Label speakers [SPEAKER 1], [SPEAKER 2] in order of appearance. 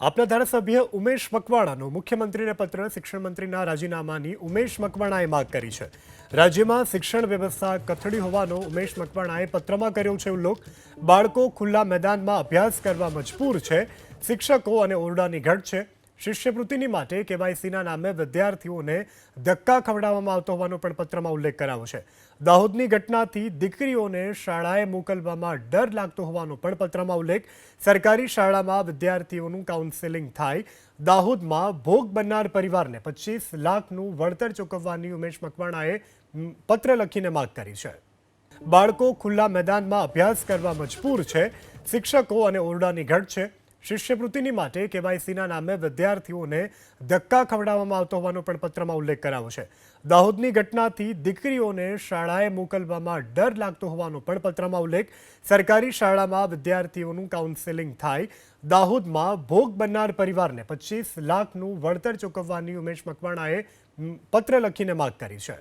[SPEAKER 1] આપના ધારાસભ્ય ઉમેશ મકવાણાનો મુખ્યમંત્રીને પત્ર શિક્ષણ મંત્રીના રાજીનામાની ઉમેશ મકવાણાએ માગ કરી છે. રાજ્યમાં શિક્ષણ વ્યવસ્થા કથળી હોવાનો ઉમેશ મકવાણાએ પત્રમાં કર્યો છે ઉલ્લેખ. બાળકો ખુલ્લા મેદાનમાં અભ્યાસ કરવા મજબૂર છે. શિક્ષકો અને ઓરડાની ઘટ છે. શિષ્યવૃત્તિની માટે કેવાયસીના નામે વિદ્યાર્થીઓને ધક્કા ખવડાવવામાં આવતો હોવાનો પણ પત્રમાં ઉલ્લેખ કરાયો છે. દાહોદની ઘટનાથી દીકરીઓને શાળાએ મોકલવામાં ડર લાગતો હોવાનો પણ પત્રમાં ઉલ્લેખ. સરકારી શાળામાં વિદ્યાર્થીઓનું કાઉન્સેલિંગ થાય. દાહોદમાં ભોગ બનનાર પરિવારને પચીસ લાખનું વળતર ચૂકવવાની ઉમેશ મકવાણાએ પત્ર લખીને માગ કરી છે. બાળકો ખુલ્લા મેદાનમાં અભ્યાસ કરવા મજબૂર છે. શિક્ષકો અને ઓરડાની ઘટ છે. શિષ્યવૃત્તિની માટે કેવાયસીના નામે વિદ્યાર્થીઓને ધક્કા ખવડાવવામાં આવતો હોવાનો પણ પત્રમાં ઉલ્લેખ કરાયો છે. દાહોદની ઘટનાથી દીકરીઓને શાળાએ મોકલવામાં ડર લાગતો હોવાનો પણ પત્રમાં ઉલ્લેખ. સરકારી શાળામાં વિદ્યાર્થીઓનું કાઉન્સેલિંગ થાય. દાહોદમાં ભોગ બનનાર પરિવારને પચીસ લાખનું વળતર ચૂકવવાની ઉમેશ મકવાણાએ પત્ર લખીને માગ કરી છે.